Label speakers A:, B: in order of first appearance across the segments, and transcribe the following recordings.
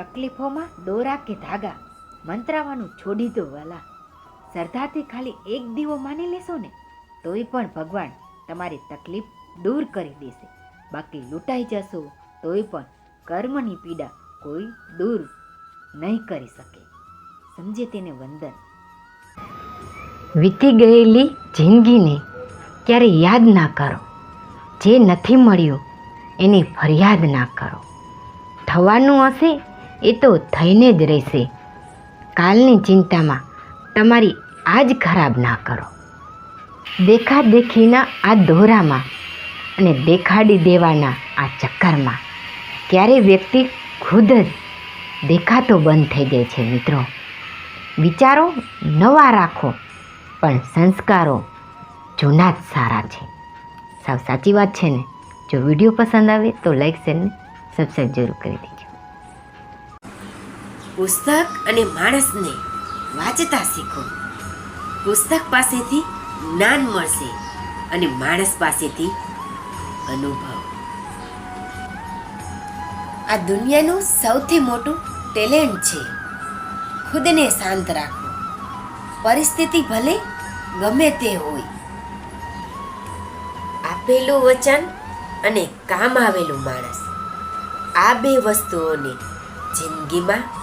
A: તકલીફોમાં દોરા કે ધાગા? મંત્રાવાનું છોડી દો વાલા. શ્રદ્ધાથી ખાલી એક દીવો માની લેશો ને, તોય પણ ભગવાન તમારી તકલીફ દૂર કરી દેશે. બાકી લૂંટાઈ જશો, તોય પણ કર્મની પીડા કોઈ દૂર નહીં કરી શકે. સમજે તેને વંદન.
B: વીતી ગયેલી જિંદગીને ક્યારે યાદ ના કરો. જે નથી મળ્યું, એની ફરિયાદ ના કરો. થવાનું હશે એ તો થઈને જ રહેશે. કાલની ચિંતામાં તમારી આજ ખરાબ ના કરો. દેખા દેખીના આ દોરામાં અને દેખાડી દેવાના આ ચક્કરમાં ક્યારે વ્યક્તિ ખુદ જ દેખાતો બંધ થઈ જાય છે મિત્રો. વિચારો નવા રાખો, પણ સંસ્કારો જૂના જ સારા છે. સાવ સાચી વાત છે ને? જો વીડિયો પસંદ આવે તો લાઈક શેર ને સબસ્ક્રાઈબ જરૂર કરી દેજો.
C: પુસ્તક અને માણસને વાંચતા શીખો. પુસ્તક પાસેથી જ્ઞાન મળશે અને માણસ પાસેથી અનુભવ. આ દુનિયાનું સૌથી મોટું ટેલેન્ટ છે. ખુદને શાંત રાખો. પરિસ્થિતિ ભલે ગમે તે હોય. આપેલું વચન અને કામ આવેલું માણસ. આ બે વસ્તુઓને જિંદગીમાં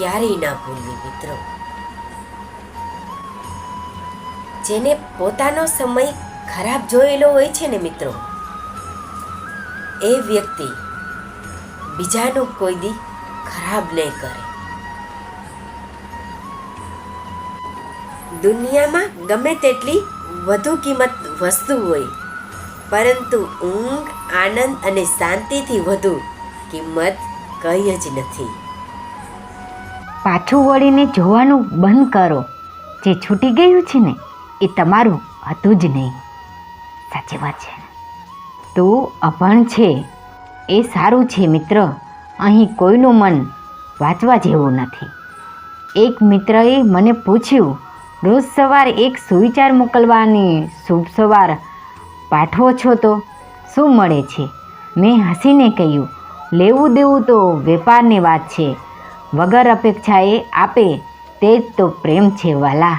C: ક્યારેય ના ભૂલવી મિત્રો. જેને પોતાનો સમય ખરાબ જોયેલો હોય છે ને મિત્રો, એ વ્યક્તિ બીજાનું કોઈ દી ખરાબ નહીં કરે. દુનિયામાં ગમે તેટલી વધુ કિંમત વસ્તુ હોય, પરંતુ ઊંઘ, આનંદ અને શાંતિથી વધુ કિંમત કંઈ જ નથી.
B: પાછું વળીને જોવાનું બંધ કરો. જે છૂટી ગયું છે ને, એ તમારું હતું જ નહીં. સાચી વાત છે. તું અભણ છે. એ સારું છે મિત્ર. અહીં કોઈનું મન વાંચવા જેવું નથી. એક મિત્રએ મને પૂછ્યું, રોજ સવારે એક સુવિચાર મોકલવાની શુભ સવાર પાઠવો છો તો શું મળે છે? મેં હસીને કહ્યું, લેવું દેવું તો વેપારની વાત છે. વગર અપેક્ષાએ આપે તે જ તો પ્રેમ છે, વાલા.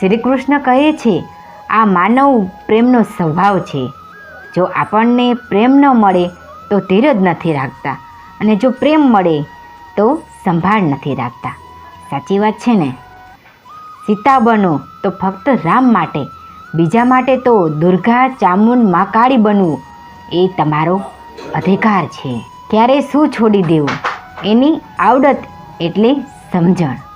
B: શ્રી કૃષ્ણ કહે છે, આ માનવ પ્રેમનો સ્વભાવ છે. જો આપણને પ્રેમ ન મળે તો ધીરજ નથી રાખતા અને જો પ્રેમ મળે તો સંભાળ નથી રાખતા. સાચી વાત છે ને? સીતા બનો તો ફક્ત રામ માટે, બીજા માટે તો દુર્ગા, ચામુંડ, મા કાળી બનવું એ તમારો અધિકાર છે. ક્યારે શું છોડી દેવું? એની આવડત એટલે સમજણ.